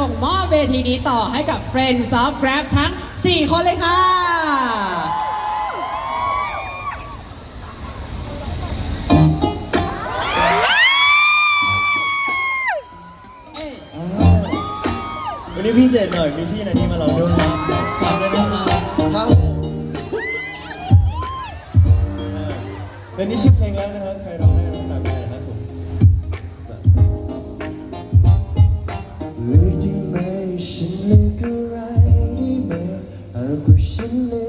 ส่งมอบเวทีนี้ต่อให้กับ Friends of Grab ทั้ง 4 คนเลยค่ะ วันนี้พี่เศษหน่อย มีพี่นันนี่มาเราด้วยนะฝากด้วยนครับเออเพลนี้ชื่อเพลงแล้วนะครับ ใครร้องได้ pushing me.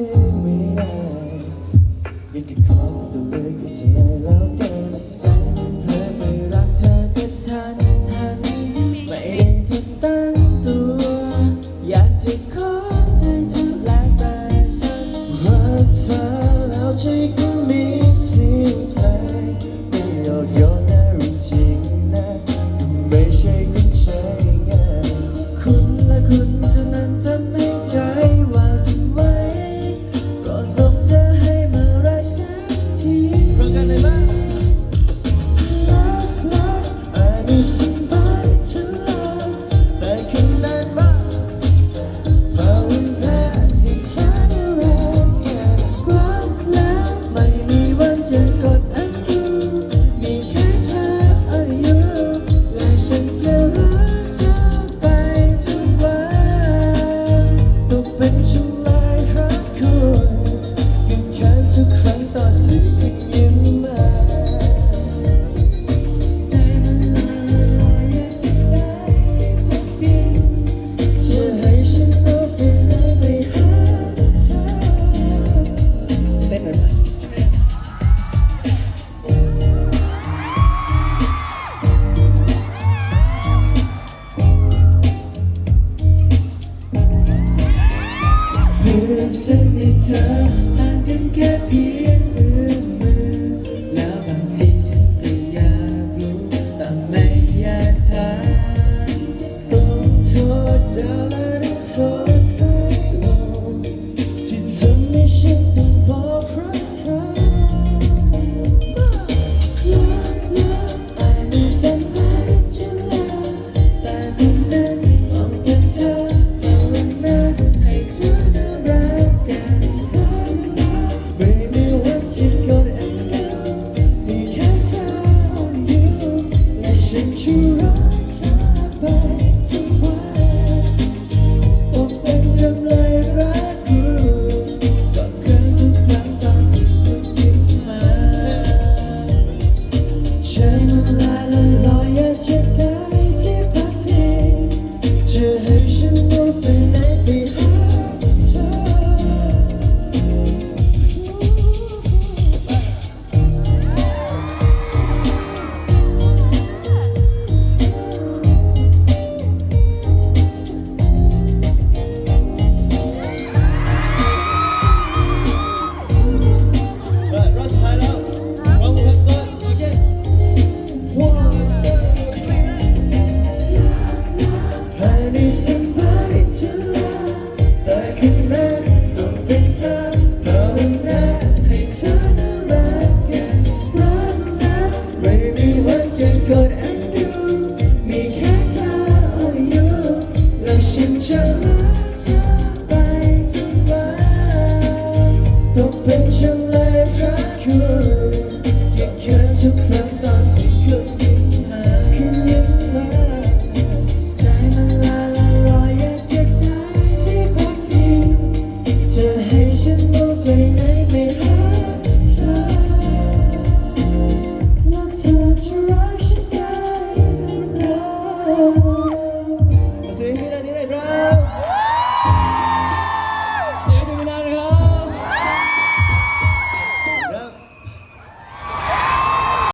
เพื่อเส้นในเธอห่านกันแค่เพียง could.